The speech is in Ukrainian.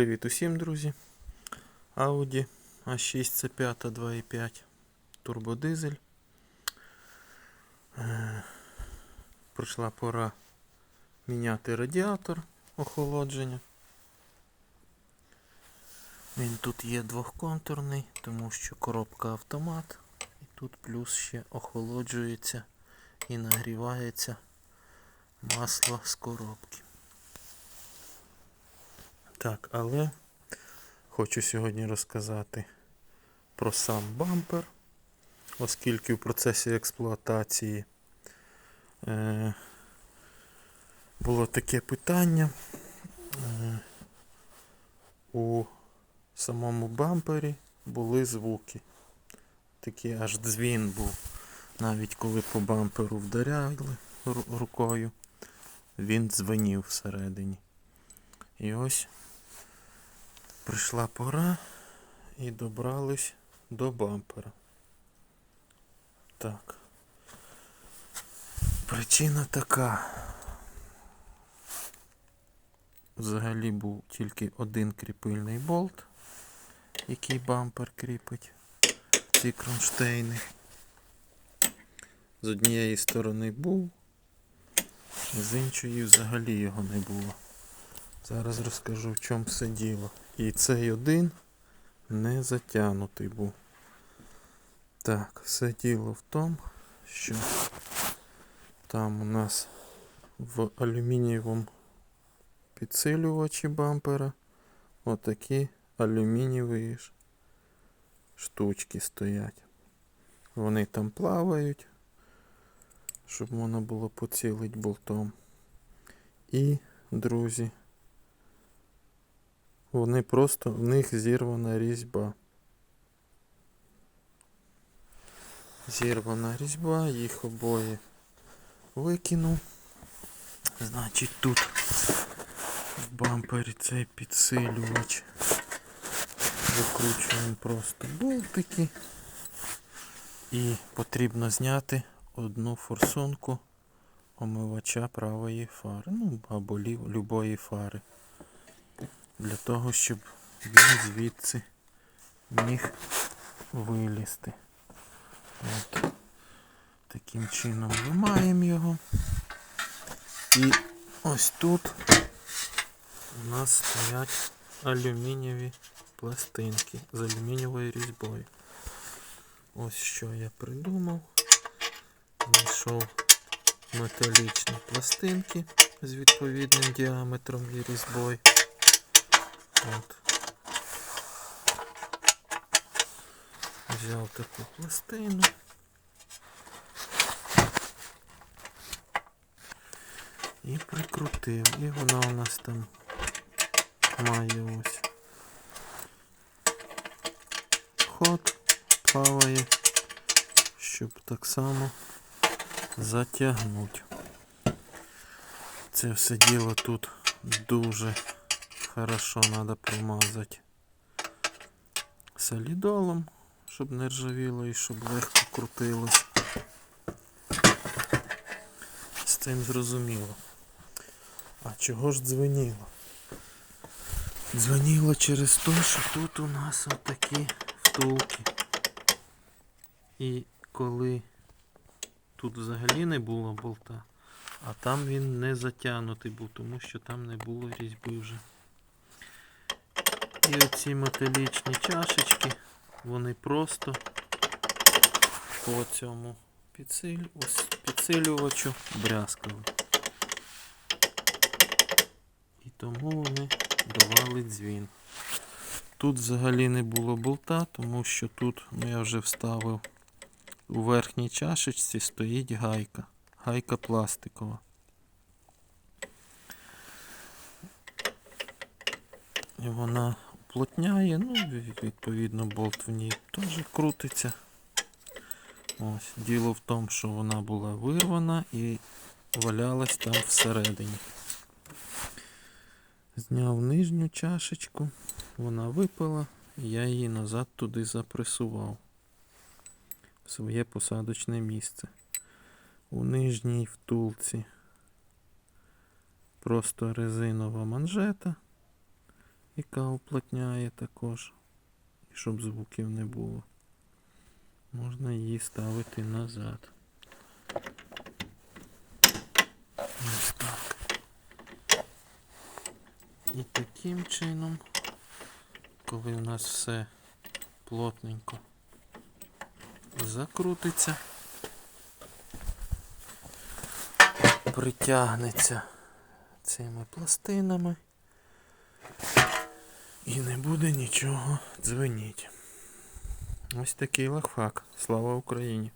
Привіт усім, друзі. Audi A6 C5 2.5 турбодизель. Е, Прийшла пора міняти радіатор охолодження. Він тут є двохконтурний, тому що коробка автомат. І тут плюс ще охолоджується і нагрівається масло з коробки. Так, але хочу сьогодні розказати про сам бампер, оскільки в процесі експлуатації е, було таке питання. Е, у самому бампері були звуки. Такий аж дзвін був. Навіть коли по бамперу вдаряли рукою, він дзвенів всередині. І ось прийшла пора і добрались до бампера. Так. Причина така. Взагалі був тільки один кріпильний болт, який бампер кріпить. Ці кронштейни. З однієї сторони був, з іншої взагалі його не було. Зараз розкажу в чому все діло. І цей один не затягнутий був. Так, все діло в тому, що там у нас в алюмінієвому підсилювачі бампера отакі алюмінієві штучки стоять. Вони там плавають, щоб можна було поцілити болтом. І, друзі, вони просто, в них зірвана різьба. Зірвана різьба, їх обоє викинув. Значить тут в бампері цей підсилювач. Викручуємо просто болтики. І потрібно зняти одну форсунку омивача правої фари. Ну, або лів, любої фари для того, щоб він звідси міг вилізти. От. Таким чином вимаємо його. І ось тут у нас стоять алюмінієві пластинки з алюмінієвою різьбою. Ось що я придумав. Знайшов металічні пластинки з відповідним діаметром і різьбою. От. Взяв таку пластину. І прикрутив. І вона у нас там має ось ход, плаває, щоб так само затягнути. Це все діло тут дуже хорошо треба промазати солідолом, щоб не ржавіло і щоб легко крутилось. З цим зрозуміло. А чого ж дзвеніло? Дзвеніло через те, що тут у нас отакі втулки. І коли тут взагалі не було болта, а там він не затягнутий був, тому що там не було різьби вже. І оці металічні чашечки, вони просто по цьому підсилювачу брязкали. І тому вони давали дзвін. Тут взагалі не було болта, тому що тут ну, я вже вставив у верхній чашечці стоїть гайка. Гайка пластикова. І вона уплотняє, ну, відповідно, болт в ній теж крутиться. Ось. Діло в тому, що вона була вирвана і валялась там всередині. Зняв нижню чашечку, вона випала, і я її назад туди запресував. В своє посадочне місце. У нижній втулці просто резинова манжета. Яка уплотняє також, і щоб звуків не було. Можна її ставити назад. Ось так. І таким чином, коли у нас все плотненько закрутиться, притягнеться цими пластинами і не буде нічого дзвеніть. Ось такий лахфак. Слава Україні!